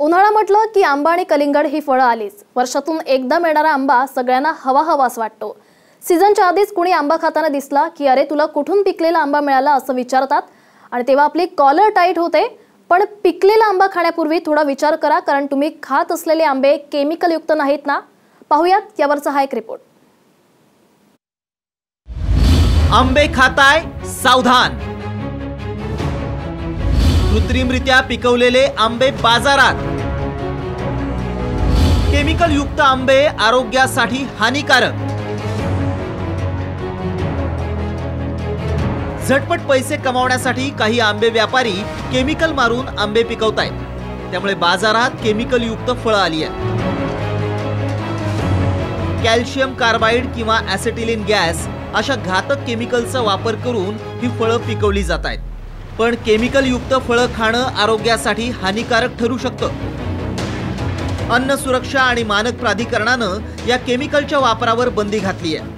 उन्हाळा म्हटलं की आंबा आणि कलिंगड ही फळं आलीच. वर्षातून एकदा मिळणारा आंबा सगळ्यांना हवा हवाच वाटतो. सीझनच्या आधीच कुणी आंबा खाताना दिसला की अरे तुला कुठून पिकलेला आंबा मिळाला असं विचारतात? आणि तेव्हा आपली कॉलर टाईट होते पण पिकलेला आंबा खाण्यापूर्वी थोडा विचार करा कारण तुम्ही खात असलेले आंबे केमिकलयुक्त नाहीत ना? पाहूयात यावरचा हा एक रिपोर्ट आंबे खाताय सावधान. कृत्रिमरित्या पिकवलेले आंबे बाजारात. केमिकल युक्त आंबे आरोग्यासाठी हानिकारक. झटपट पैसे कमावण्यासाठी काही आंबे व्यापारी केमिकल मारून आंबे पिकवतायत. त्यामुळे बाजारात केमिकल युक्त फळं आली आहेत. कॅल्शियम कार्बाईड किंवा ऍसेटिलिन गॅस अशा घातक केमिकलचा वापर करून ही फळं पिकवली जात आहेत. पण केमिकलयुक्त फळं खाणं आरोग्यासाठी हानिकारक ठरू शकतं. अन्न सुरक्षा आणि मानक प्राधिकरणानं या केमिकलच्या वापरावर बंदी घातली आहे.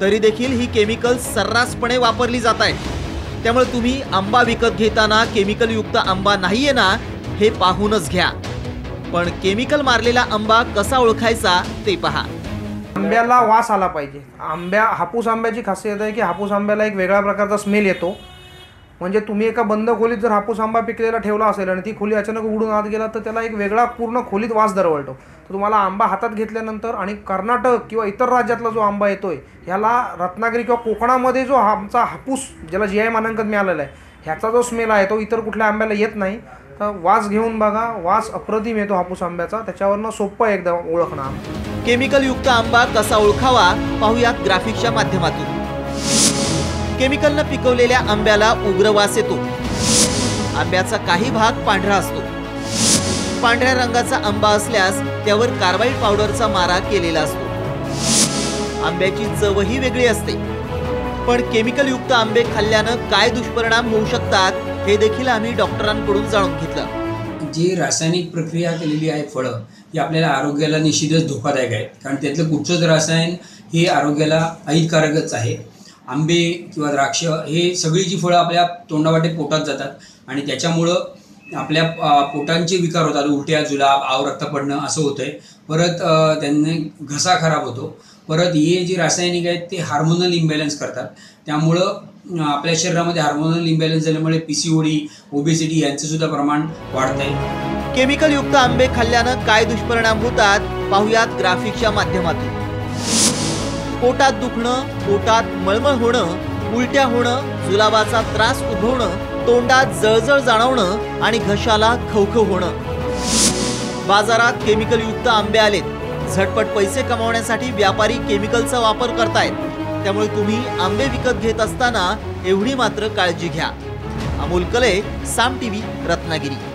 तरी देखील ही केमिकल सर्रासपणे वापरली जात आहे. त्यामुळे तुम्ही आंबा विकत घेताना केमिकलयुक्त आंबा आंबा आहे ना हे पाहूनच घ्या. पण केमिकल मारलेला आंबा कसा ओळखायचा ते पहा. आंब्याला वास आला पाहिजे. आंब्या हापूस आंब्याची खासियत आहे की हापूस आंब्याला एक वेगळ्या प्रकारचा स्मेल येतो. म्हणजे तुम्ही एका बंद खोलीत जर हापूस आंबा पिकलेला ठेवला असेल आणि ती खोली अचानक उडून आत गेला तर त्याला एक वेगळा पूर्ण खोलीत वास दरवळतो. तर तुम्हाला आंबा हातात घेतल्यानंतर आणि कर्नाटक किंवा इतर राज्यातला जो आंबा येतोय ह्याला रत्नागिरी किंवा कोकणामध्ये जो आमचा हापूस ज्याला जी आय मानांकन मिळालेला आहे ह्याचा जो स्मेल आहे तो इतर कुठल्या आंब्याला येत नाही. तर वास घेऊन बघा वास अप्रतिम येतो हापूस आंब्याचा. त्याच्यावरनं सोपं आहे एकदम ओळखणं. केमिकल युक्त आंबा कसा ओळखावा पाहूयात ग्राफिक्सच्या माध्यमातून. केमिकलनं पिकवलेल्या आंब्याला उग्र वास येतो. आंब्याचा काही भाग पांढरा असतो. पांढऱ्या रंगाचा आंबा असल्यास त्यावर कार्बाईड पावडरचा मारा केलेला असतो. आंब्याची चवही वेगळी असते. पण केमिकल युक्त आंबे खाल्ल्यानं काय दुष्परिणाम होऊ शकतात हे देखील आम्ही डॉक्टरांकडून जाणून घेतलं. जी रासायनिक प्रक्रिया केलेली आहे फळं ही आपल्याला आरोग्याला निश्चितच धोकादायक आहेत कारण त्यातलं कुठचंच रसायन हे आरोग्याला अहितकारकच आहे. आंबे किंवा द्राक्ष हे सगळी जी फळं आपल्या तोंडावाटे पोटात जातात. आणि त्याच्यामुळं आपल्या पोटांचे विकार होतात. उलट्या जुलाब आव रक्त पडणं असं होतंय. परत त्यांनी घसा खराब होतो. परत हे जे रासायनिक आहेत ते हार्मोनल इम्बॅलन्स करतात. त्यामुळं आपल्या शरीरामध्ये हार्मोनल इम्बॅलन्स झाल्यामुळे पी सी ओडी ओबेसिटी यांचं सुद्धा प्रमाण वाढतंय. केमिकल युक्त आंबे खाल्ल्यानं काय दुष्परिणाम होतात? पाहुयात ग्राफिकच्या माध्यमातून. पोटात दुखणं पोटात मळमळ होणं उलट्या होणं जुलाबाचा त्रास उद्भवणं तोंडात जळजळ जाणवणं आणि घशाला खवखव होणं. बाजारात केमिकल युक्त आंबे आलेत. झटपट पैसे कमावण्यासाठी व्यापारी केमिकलचा वापर करतायत. त्यामुळे तुम्ही आंबे विकत घेत असताना एवढी मात्र काळजी घ्या. अमोल कले साम टीव्ही रत्नागिरी.